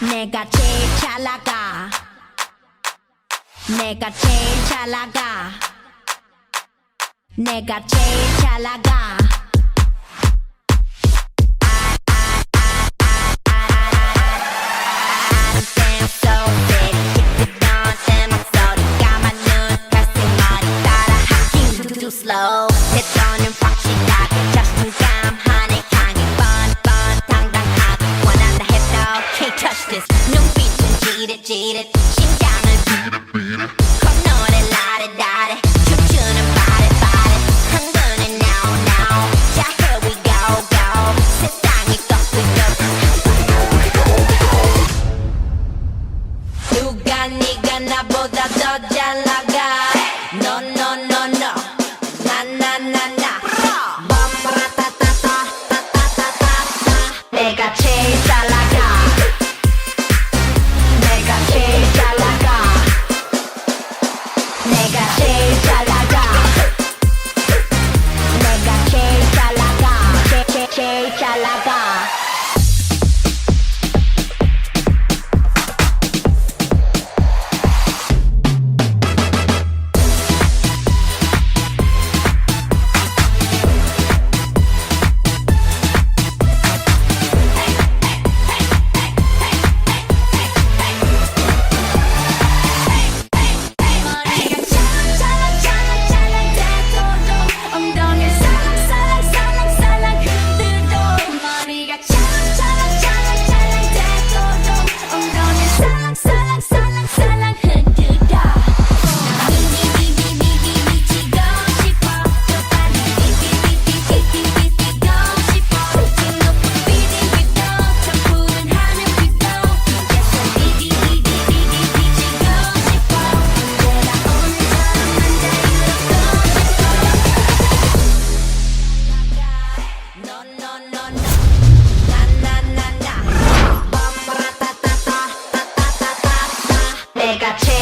내가 제일 잘 나가. 내가 제일 잘 나가. 내가 제일 잘 나가. beat it, beat it. 심장을 beat it, beat it. 건너래, 라래, 라래. 춤추는 body, body. 한눈에 now, now. 자, here we go, go. 세상이 거꾸로. 누가 네가 나보다 더 잘 나가? No, no, no, no. 나, 나, 나, 나. 내가 제일 내가 제